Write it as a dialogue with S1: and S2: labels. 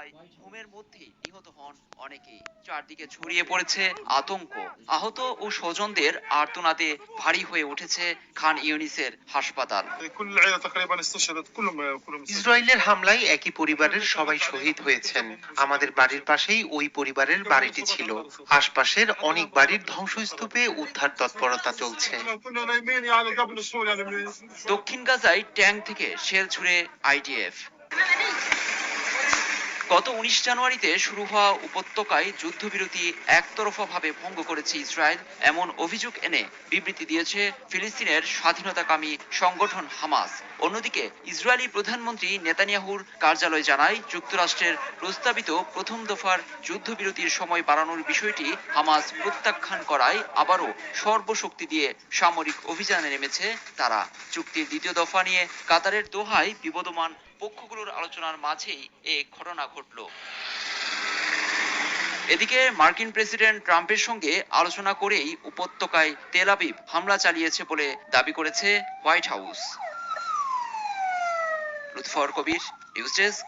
S1: হামলায় ঘুমের মধ্যে নিহত হন অনেকে চারদিকে ছড়িয়ে পড়েছে আতঙ্ক। আহত ও স্বজনদের আর্তনাদে ভারী হয়ে উঠেছে খান ইউনিসের হাসপাতাল।
S2: ইসরায়েলের হামলায় একই পরিবারের সবাই শহীদ হয়েছেন। আমাদের বাড়ির পাশেই ওই পরিবারের বাড়িটি ছিল। আশপাশের অনেক বাড়ির ধ্বংসস্তূপে উদ্ধার তৎপরতা চলছে।
S1: দক্ষিণ গাজায় ট্যাঙ্ক থেকে শেল ছুড়ে আইডিএফ। গত উনিশ জানুয়ারিতে শুরু হওয়া উপত্যকায় যুদ্ধবিরতি একতরফাভাবে ভঙ্গ করেছে ইসরায়েল। এমন অভিযোগ এনে বিবৃতি দিয়েছে ফিলিস্তিনের স্বাধীনতাকামী সংগঠন হামাস। অন্যদিকে, ইসরায়েলি প্রধানমন্ত্রী নেতানিয়াহুর কার্যালয় জানায়, যুক্তরাষ্ট্রের প্রস্তাবিত প্রথম দফার যুদ্ধবিরতির সময় বাড়ানোর বিষয়টি হামাস প্রত্যাখ্যান করায় আবারও সর্বশক্তি দিয়ে সামরিক অভিযানে নেমেছে তারা। চুক্তির দ্বিতীয় দফা নিয়ে কাতারের দোহায় বিবদমান পক্ষগুলোর আলোচনার মাঝেই এ ঘটনা ঘটল। এদিকে মার্কিন প্রেসিডেন্ট ট্রাম্পের সঙ্গে আলোচনা করেই উপত্যকায় তেল আবিব হামলা চালিয়েছে বলে দাবি করেছে White House. Lutfor Kabir, news desk.